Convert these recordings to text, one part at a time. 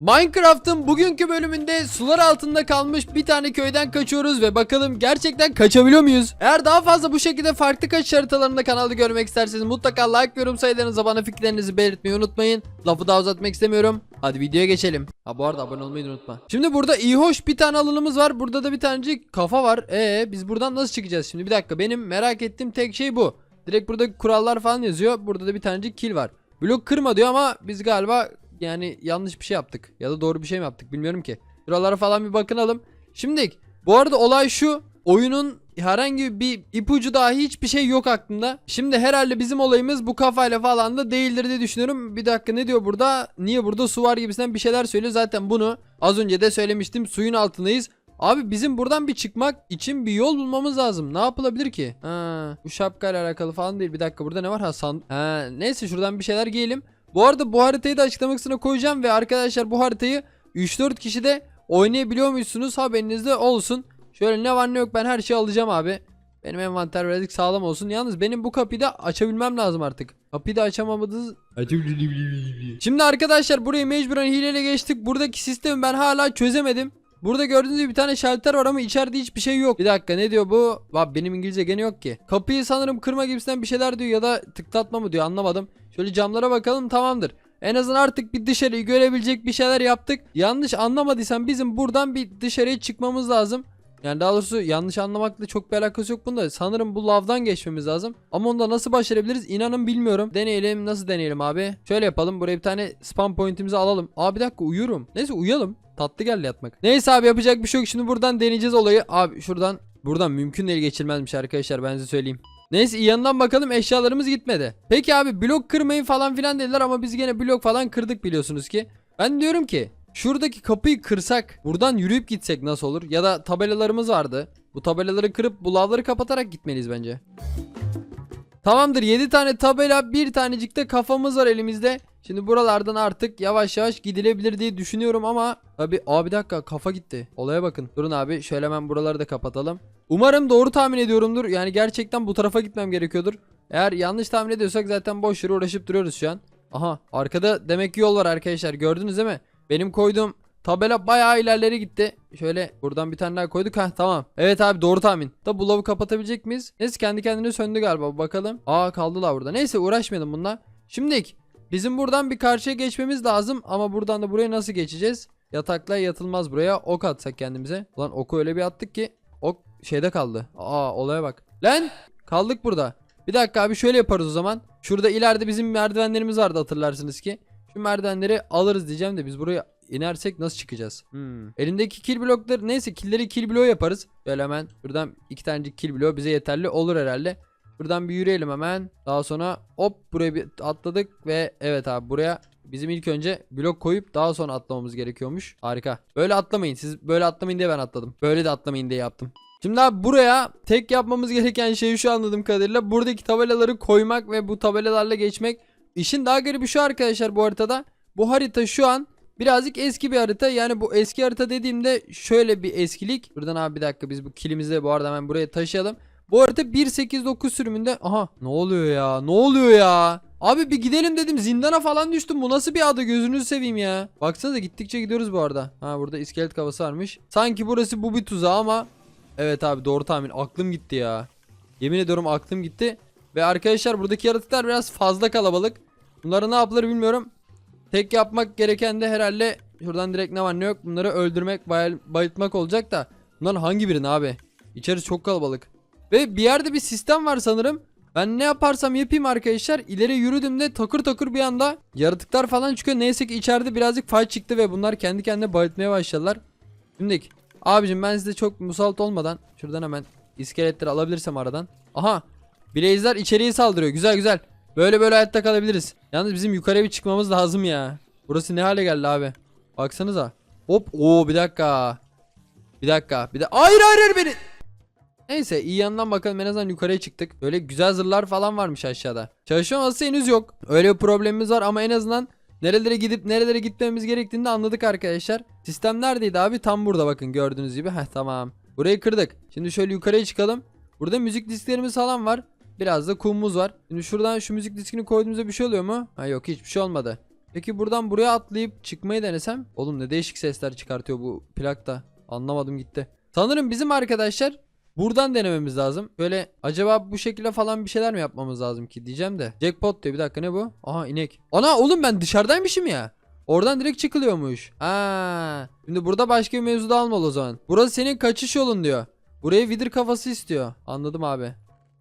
Minecraft'ın bugünkü bölümünde sular altında kalmış bir tane köyden kaçıyoruz ve bakalım gerçekten kaçabiliyor muyuz? Eğer daha fazla bu şekilde farklı kaçış haritalarında kanalda görmek isterseniz mutlaka like yorum sayılarınızı bana fikirlerinizi belirtmeyi unutmayın. Lafı daha uzatmak istemiyorum. Hadi videoya geçelim. Ha bu arada abone olmayı unutma. Şimdi burada iyi hoş bir tane alanımız var. Burada da bir tanecik kafa var. Ee biz buradan nasıl çıkacağız şimdi? Bir dakika benim merak ettiğim tek şey bu. Direkt burada kurallar falan yazıyor. Burada da bir tanecik kill var. Blok kırma diyor ama biz galiba yani yanlış bir şey yaptık. Ya da doğru bir şey mi yaptık bilmiyorum ki. Buralara falan bir bakınalım. Şimdi bu arada olay şu. Oyunun herhangi bir ipucu dahi hiçbir şey yok aklımda. Şimdi herhalde bizim olayımız bu kafayla falan da değildir diye düşünüyorum. Bir dakika ne diyor burada? Niye burada su var gibisinden bir şeyler söylüyor. Zaten bunu az önce de söylemiştim. Suyun altındayız. Abi bizim buradan bir çıkmak için bir yol bulmamız lazım. Ne yapılabilir ki? Ha, bu şapkayla alakalı falan değil. Bir dakika burada ne var? Ha, san- ha neyse şuradan bir şeyler giyelim. Bu arada bu haritayı da açıklama kısmına koyacağım ve arkadaşlar bu haritayı 3-4 kişi de oynayabiliyor musunuz haberiniz de olsun. Şöyle ne var ne yok ben her şeyi alacağım abi. Benim envanter birazcık sağlam olsun. Yalnız benim bu kapıyı da açabilmem lazım artık. Kapıyı da açamamadınız. Şimdi arkadaşlar burayı mecburen hileyle geçtik. Buradaki sistemi ben hala çözemedim. Burada gördüğünüz gibi bir tane şalter var ama içeride hiçbir şey yok. Bir dakika ne diyor bu? Bak benim İngilizce gene yok ki. Kapıyı sanırım kırma gibisinden bir şeyler diyor ya da tıklatma mı diyor anlamadım. Şöyle camlara bakalım tamamdır. En azından artık bir dışarıyı görebilecek bir şeyler yaptık. Yanlış anlamadıysam bizim buradan bir dışarıya çıkmamız lazım. Yani daha doğrusu yanlış anlamakla çok bir alakası yok bunda. Sanırım bu lavdan geçmemiz lazım. Ama onu da nasıl başarabiliriz inanın bilmiyorum. Deneyelim nasıl deneyelim abi. Şöyle yapalım buraya bir tane spam pointimizi alalım. Abi bir dakika uyuyorum. Neyse uyuyalım. Tatlı geldi yatmak. Neyse abi yapacak bir şey yok. Şimdi buradan deneyeceğiz olayı. Abi şuradan buradan mümkün değil geçilmezmiş arkadaşlar ben size söyleyeyim. Neyse yandan bakalım eşyalarımız gitmedi. Peki abi blok kırmayın falan filan dediler ama biz gene blok falan kırdık biliyorsunuz ki. Ben diyorum ki şuradaki kapıyı kırsak buradan yürüyüp gitsek nasıl olur? Ya da tabelalarımız vardı. Bu tabelaları kırıp bu lavları kapatarak gitmeliyiz bence. Tamamdır 7 tane tabela bir tanecik de kafamız var elimizde. Şimdi buralardan artık yavaş yavaş gidilebilir diye düşünüyorum ama abi abi bir dakika kafa gitti. Olaya bakın. Durun abi şöyle hemen buraları da kapatalım. Umarım doğru tahmin ediyorumdur. Yani gerçekten bu tarafa gitmem gerekiyordur. Eğer yanlış tahmin ediyorsak zaten boş yere uğraşıp duruyoruz şu an. Aha arkada demek ki yol var arkadaşlar gördünüz değil mi? Benim koyduğum tabela bayağı ilerleri gitti. Şöyle buradan bir tane daha koyduk. Heh tamam. Evet abi doğru tahmin. Da bu lavı kapatabilecek miyiz? Neyse kendi kendine söndü galiba. Bakalım. Aa kaldılar burada. Neyse uğraşmayalım bununla. Şimdi bizim buradan bir karşıya geçmemiz lazım. Ama buradan da buraya nasıl geçeceğiz? Yatakla yatılmaz buraya. Ok atsak kendimize. Ulan oku öyle bir attık ki. Ok şeyde kaldı. Aa olaya bak. Lan kaldık burada. Bir dakika abi şöyle yaparız o zaman. Şurada ileride bizim merdivenlerimiz vardı hatırlarsınız ki. Şu merdivenleri alırız diyeceğim de biz buraya inersek nasıl çıkacağız? Hmm. Elimdeki kill blokları neyse killleri kill bloğu yaparız. Böyle hemen buradan iki tane kill bloğu bize yeterli olur herhalde. Buradan bir yürüyelim hemen. Daha sonra hop buraya bir atladık ve evet abi buraya bizim ilk önce blok koyup daha sonra atlamamız gerekiyormuş. Harika. Böyle atlamayın. Siz böyle atlamayın diye ben atladım. Böyle de atlamayın diye yaptım. Şimdi abi buraya tek yapmamız gereken şey şu anladığım kadarıyla buradaki tabelaları koymak ve bu tabelalarla geçmek. İşin daha garibi şu arkadaşlar bu haritada. Bu harita şu an birazcık eski bir harita. Yani bu eski harita dediğimde şöyle bir eskilik. Buradan abi bir dakika biz bu kilimizi de bu arada hemen buraya taşıyalım. Bu harita 1.8.9 sürümünde. Aha ne oluyor ya? Ne oluyor ya? Abi bir gidelim dedim zindana falan düştüm. Bu nasıl bir adı gözünüzü seveyim ya. Baksanıza gittikçe gidiyoruz bu arada. Ha burada iskelet kafası varmış. Sanki burası bu bir tuzağı ama Evet abi doğru tahmin. Aklım gitti ya. Yemin ediyorum aklım gitti. Ve arkadaşlar buradaki yaratıklar biraz fazla kalabalık. Bunları ne yapılır bilmiyorum. Tek yapmak gereken de herhalde şuradan direkt ne var ne yok bunları öldürmek bayıl- bayıltmak olacak da. Bunların hangi birini abi? İçerisi çok kalabalık. Ve bir yerde bir sistem var sanırım. Ben ne yaparsam yapayım arkadaşlar ileri yürüdüğümde takır takır bir anda yaratıklar falan çıkıyor. Neyse ki içeride birazcık fay çıktı ve bunlar kendi kendine bayıltmaya başladılar. Şimdi abicim ben size çok musallat olmadan şuradan hemen iskeletleri alabilirsem aradan. Aha Blaze'ler içeriye saldırıyor güzel güzel. Böyle böyle hayatta kalabiliriz. Yalnız bizim yukarıya bir çıkmamız lazım ya. Burası ne hale geldi abi. Baksanıza. Hop oo bir dakika. Bir dakika. Bir de hayır hayır hayır beni. Neyse iyi yandan bakalım en azından yukarıya çıktık. Böyle güzel zırhlar falan varmış aşağıda. Çalışma masası henüz yok. Öyle bir problemimiz var ama en azından nerelere gidip nerelere gitmemiz gerektiğini de anladık arkadaşlar. Sistem neredeydi abi? Tam burada bakın gördüğünüz gibi. Heh tamam. Burayı kırdık. Şimdi şöyle yukarıya çıkalım. Burada müzik disklerimiz falan var. Biraz da kumumuz var. Şimdi şuradan şu müzik diskini koyduğumuzda bir şey oluyor mu? Ha yok hiçbir şey olmadı. Peki buradan buraya atlayıp çıkmayı denesem? Oğlum ne değişik sesler çıkartıyor bu plakta. Anlamadım gitti. Sanırım bizim arkadaşlar buradan denememiz lazım. Böyle acaba bu şekilde falan bir şeyler mi yapmamız lazım ki diyeceğim de. Jackpot diyor bir dakika ne bu? Aha inek. Ana oğlum ben dışarıdaymışım ya. Oradan direkt çıkılıyormuş. Ha. Şimdi burada başka bir mevzu da almalı o zaman. Burası senin kaçış yolun diyor. Buraya vidir kafası istiyor. Anladım abi.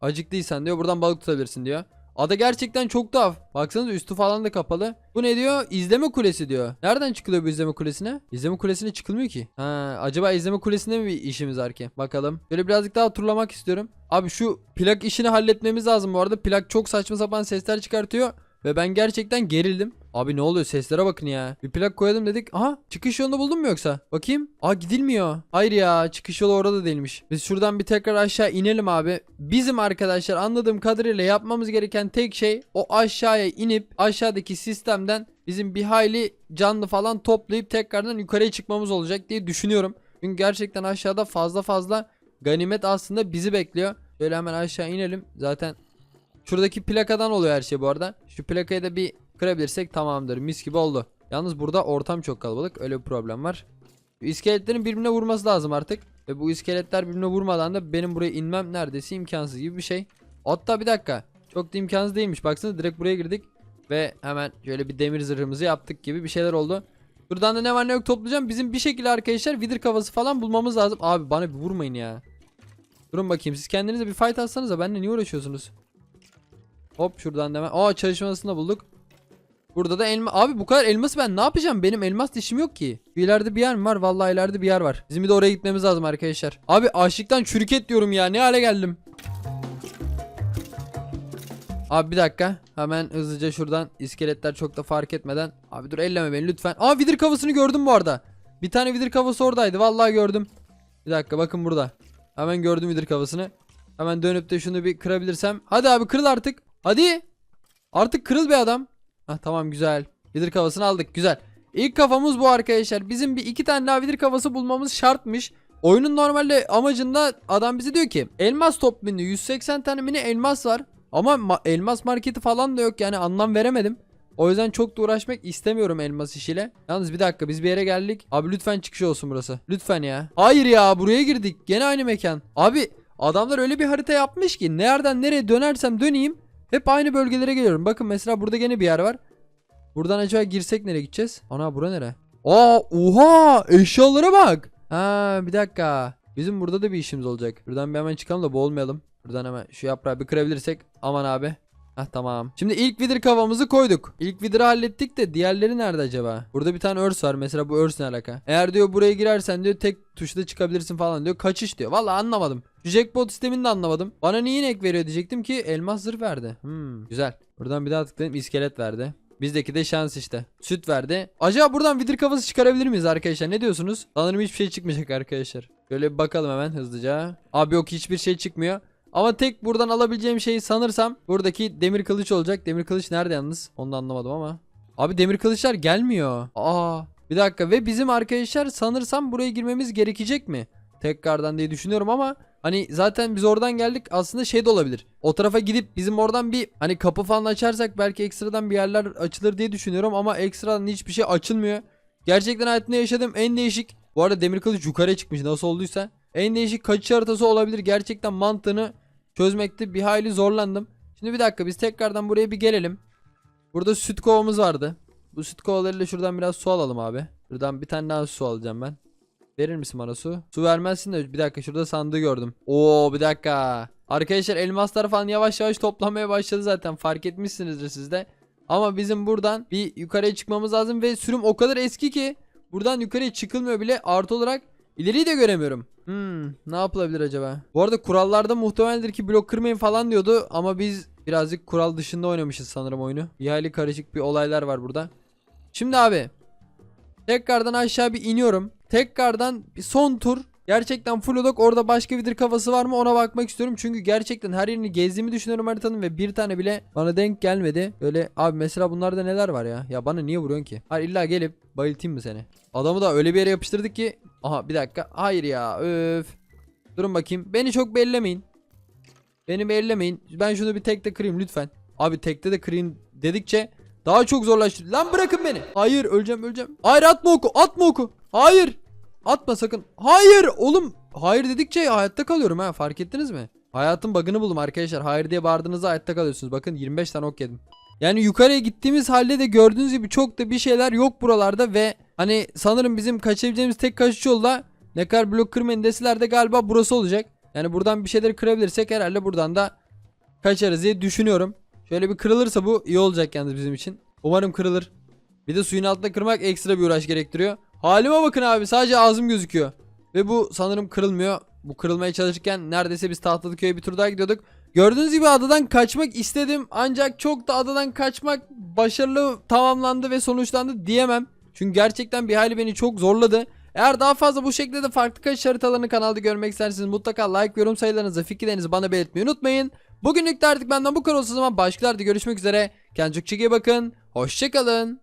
Acıktıysan diyor buradan balık tutabilirsin diyor. Ada gerçekten çok tuhaf. Baksanıza üstü falan da kapalı. Bu ne diyor? İzleme kulesi diyor. Nereden çıkılıyor bu izleme kulesine? İzleme kulesine çıkılmıyor ki. Ha, acaba izleme kulesinde mi bir işimiz var ki? Bakalım. Böyle birazcık daha turlamak istiyorum. Abi şu plak işini halletmemiz lazım bu arada. Plak çok saçma sapan sesler çıkartıyor. Ve ben gerçekten gerildim. Abi ne oluyor seslere bakın ya. Bir plak koyalım dedik. Aha çıkış yolunu buldun mu yoksa? Bakayım. Aa gidilmiyor. Hayır ya çıkış yolu orada değilmiş. Biz şuradan bir tekrar aşağı inelim abi. Bizim arkadaşlar anladığım kadarıyla yapmamız gereken tek şey o aşağıya inip aşağıdaki sistemden bizim bir hayli canlı falan toplayıp tekrardan yukarıya çıkmamız olacak diye düşünüyorum. Çünkü gerçekten aşağıda fazla fazla ganimet aslında bizi bekliyor. Şöyle hemen aşağı inelim. Zaten Şuradaki plakadan oluyor her şey bu arada. Şu plakayı da bir kırabilirsek tamamdır. Mis gibi oldu. Yalnız burada ortam çok kalabalık. Öyle bir problem var. İskeletlerin birbirine vurması lazım artık. Ve bu iskeletler birbirine vurmadan da benim buraya inmem neredeyse imkansız gibi bir şey. Hatta bir dakika. Çok da imkansız değilmiş. Baksanıza direkt buraya girdik. Ve hemen şöyle bir demir zırhımızı yaptık gibi bir şeyler oldu. Buradan da ne var ne yok toplayacağım. Bizim bir şekilde arkadaşlar vidir kafası falan bulmamız lazım. Abi bana bir vurmayın ya. Durun bakayım siz kendinize bir fight atsanıza benimle niye uğraşıyorsunuz? Hop şuradan da hemen. Aa çalışmasını da bulduk. Burada da elma. Abi bu kadar elması ben ne yapacağım? Benim elmas dişim yok ki. İleride bir yer mi var? Vallahi ileride bir yer var. Bizim de oraya gitmemiz lazım arkadaşlar. Abi açlıktan çürüket diyorum ya. Ne hale geldim? Abi bir dakika. Hemen hızlıca şuradan iskeletler çok da fark etmeden. Abi dur elleme beni lütfen. Aa vidir kafasını gördüm bu arada. Bir tane vidir kafası oradaydı. Vallahi gördüm. Bir dakika bakın burada. Hemen gördüm vidir kafasını. Hemen dönüp de şunu bir kırabilirsem. Hadi abi kırıl artık. Hadi. Artık kırıl be adam. Hah tamam güzel. Vidir kafasını aldık güzel. İlk kafamız bu arkadaşlar. Bizim bir iki tane daha vidir kafası bulmamız şartmış. Oyunun normalde amacında adam bize diyor ki elmas toplamında 180 tane mini elmas var. Ama ma- elmas marketi falan da yok yani anlam veremedim. O yüzden çok da uğraşmak istemiyorum elmas işiyle. Yalnız bir dakika biz bir yere geldik. Abi lütfen çıkış olsun burası. Lütfen ya. Hayır ya buraya girdik. Gene aynı mekan. Abi adamlar öyle bir harita yapmış ki nereden nereye dönersem döneyim hep aynı bölgelere geliyorum. Bakın mesela burada gene bir yer var. Buradan acaba girsek nereye gideceğiz? Ana bura nere? Aa oha eşyalara bak. Ha bir dakika. Bizim burada da bir işimiz olacak. Buradan bir hemen çıkalım da boğulmayalım. Buradan hemen şu yaprağı bir kırabilirsek. Aman abi. Hah tamam. Şimdi ilk vidir kafamızı koyduk. İlk vidiri hallettik de diğerleri nerede acaba? Burada bir tane örs var. Mesela bu örs ne alaka? Eğer diyor buraya girersen diyor tek tuşla çıkabilirsin falan diyor. Kaçış diyor. Vallahi anlamadım. Şu jackpot sistemini de anlamadım. Bana niye inek veriyor diyecektim ki elmas zırh verdi. Hmm, güzel. Buradan bir daha tıklayayım. iskelet verdi. Bizdeki de şans işte. Süt verdi. Acaba buradan vidir kafası çıkarabilir miyiz arkadaşlar? Ne diyorsunuz? Sanırım hiçbir şey çıkmayacak arkadaşlar. Şöyle bir bakalım hemen hızlıca. Abi yok hiçbir şey çıkmıyor. Ama tek buradan alabileceğim şey sanırsam buradaki demir kılıç olacak. Demir kılıç nerede yalnız? Onu da anlamadım ama. Abi demir kılıçlar gelmiyor. Aa bir dakika ve bizim arkadaşlar sanırsam buraya girmemiz gerekecek mi? Tekrardan diye düşünüyorum ama hani zaten biz oradan geldik aslında şey de olabilir. O tarafa gidip bizim oradan bir hani kapı falan açarsak belki ekstradan bir yerler açılır diye düşünüyorum ama ekstradan hiçbir şey açılmıyor. Gerçekten hayatımda yaşadığım en değişik bu arada demir kılıç yukarıya çıkmış nasıl olduysa. En değişik kaçış haritası olabilir. Gerçekten mantığını çözmekte bir hayli zorlandım. Şimdi bir dakika biz tekrardan buraya bir gelelim. Burada süt kovamız vardı. Bu süt kovalarıyla şuradan biraz su alalım abi. Buradan bir tane daha su alacağım ben. Verir misin bana su? Su vermezsin de bir dakika şurada sandığı gördüm. Oo bir dakika. Arkadaşlar elmaslar falan yavaş yavaş toplamaya başladı zaten fark etmişsinizdir siz de. Ama bizim buradan bir yukarıya çıkmamız lazım ve sürüm o kadar eski ki buradan yukarıya çıkılmıyor bile artı olarak ileriyi de göremiyorum. Hmm, ne yapılabilir acaba? Bu arada kurallarda muhtemeldir ki blok kırmayın falan diyordu ama biz birazcık kural dışında oynamışız sanırım oyunu. Bir karışık bir olaylar var burada. Şimdi abi tekrardan aşağı bir iniyorum. Tekrardan bir son tur. Gerçekten full odok orada başka bir kafası var mı ona bakmak istiyorum. Çünkü gerçekten her yerini gezdiğimi düşünüyorum haritanın ve bir tane bile bana denk gelmedi. Öyle abi mesela bunlarda neler var ya? Ya bana niye vuruyorsun ki? Hayır illa gelip bayıltayım mı seni? Adamı da öyle bir yere yapıştırdık ki. Aha bir dakika. Hayır ya öf. Durun bakayım. Beni çok bellemeyin. Beni bellemeyin. Ben şunu bir tekte kırayım lütfen. Abi tekte de kırayım dedikçe Daha çok zorlaştırıyor. Lan bırakın beni. Hayır öleceğim öleceğim. Hayır atma oku atma oku. Hayır. Atma sakın. Hayır oğlum. Hayır dedikçe hayatta kalıyorum ha fark ettiniz mi? Hayatın bug'ını buldum arkadaşlar. Hayır diye bağırdığınızda hayatta kalıyorsunuz. Bakın 25 tane ok yedim. Yani yukarıya gittiğimiz halde de gördüğünüz gibi çok da bir şeyler yok buralarda ve hani sanırım bizim kaçabileceğimiz tek kaçış yolu da ne kadar blok kırmayın deseler de galiba burası olacak. Yani buradan bir şeyleri kırabilirsek herhalde buradan da kaçarız diye düşünüyorum. Şöyle bir kırılırsa bu iyi olacak yalnız bizim için. Umarım kırılır. Bir de suyun altında kırmak ekstra bir uğraş gerektiriyor. Halime bakın abi sadece ağzım gözüküyor. Ve bu sanırım kırılmıyor. Bu kırılmaya çalışırken neredeyse biz tahtalı köye bir tur daha gidiyorduk. Gördüğünüz gibi adadan kaçmak istedim ancak çok da adadan kaçmak başarılı tamamlandı ve sonuçlandı diyemem. Çünkü gerçekten bir hayli beni çok zorladı. Eğer daha fazla bu şekilde de farklı kaçış haritalarını kanalda görmek isterseniz mutlaka like, yorum sayılarınızı, fikirlerinizi bana belirtmeyi unutmayın. Bugünlük de artık benden bu kadar olsun zaman başkalarda görüşmek üzere. Kendinize çok iyi bakın. Hoşçakalın.